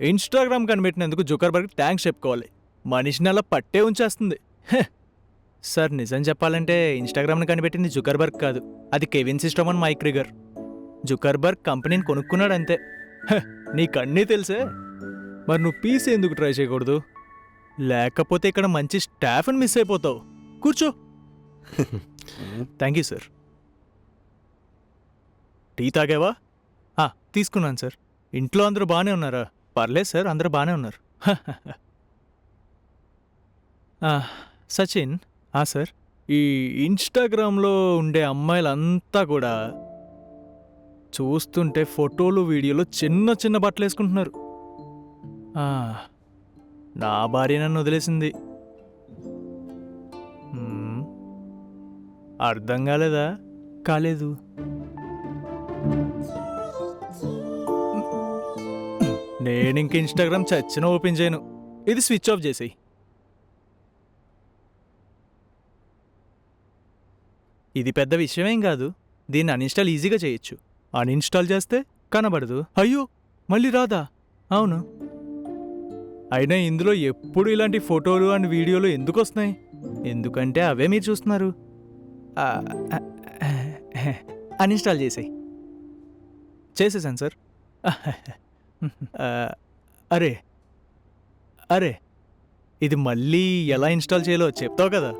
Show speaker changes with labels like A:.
A: Instagram కనిపెట్టినందుకు Zuckerberg thanks చెప్పుకోవాలి. మనిషిని అలా పట్టే ఉంచేస్తుంది. సార్ నిజం చెప్పాలంటే ఇన్స్టాగ్రామ్ని కనిపెట్టింది జుకర్బర్గ్ కాదు. అది కెవిన్ సిస్టమ్ అని మైక్ రిగర్. జుకర్బర్గ్ కంపెనీని కొనుక్కున్నాడు అంతే నీకన్నీ తెలుసే. మరి నువ్వు పీస్ ఎందుకు ట్రై చేయకూడదు? లేకపోతే ఇక్కడ మంచి స్టాఫ్ని మిస్ అయిపోతావు. కూర్చో. Thank you sir. టీ తాగావా? తీసుకున్నాను సార్. ఇంట్లో అందరూ బాగానే ఉన్నారా? పర్లేదు సార్ అందరూ బాగానే ఉన్నారు. సచిన్. ఆ సార్. ఈ ఇన్స్టాగ్రామ్లో ఉండే అమ్మాయిలంతా కూడా చూస్తుంటే ఫోటోలు వీడియోలు చిన్న చిన్న బట్టలు వేసుకుంటున్నారు నా భార్య నన్ను వదిలేసింది. అర్థం కాలేదా? కాలేదు. నేను ఇంక ఇన్స్టాగ్రామ్ చచ్చిన ఓపెన్ చేయను ఇది స్విచ్ ఆఫ్ చేసేయి ఇది పెద్ద విషయమేం కాదు దీన్ని అన్ఇన్స్టాల్ ఈజీగా చేయొచ్చు అన్ఇన్స్టాల్ చేస్తే కనబడదు అయ్యో మళ్ళీ రాదా అవును అయినా ఇందులో ఎప్పుడు ఇలాంటి ఫోటోలు అండ్ వీడియోలు ఎందుకు వస్తున్నాయి ఎందుకంటే అవే మీరు చూస్తున్నారు అన్ఇన్స్టాల్ చేసేయి చేసేసాను సార్ ఆ, అరే అరే ఇది మళ్ళీ ఎలా ఇన్స్టాల్ చేయాలో చెప్తావు కదా.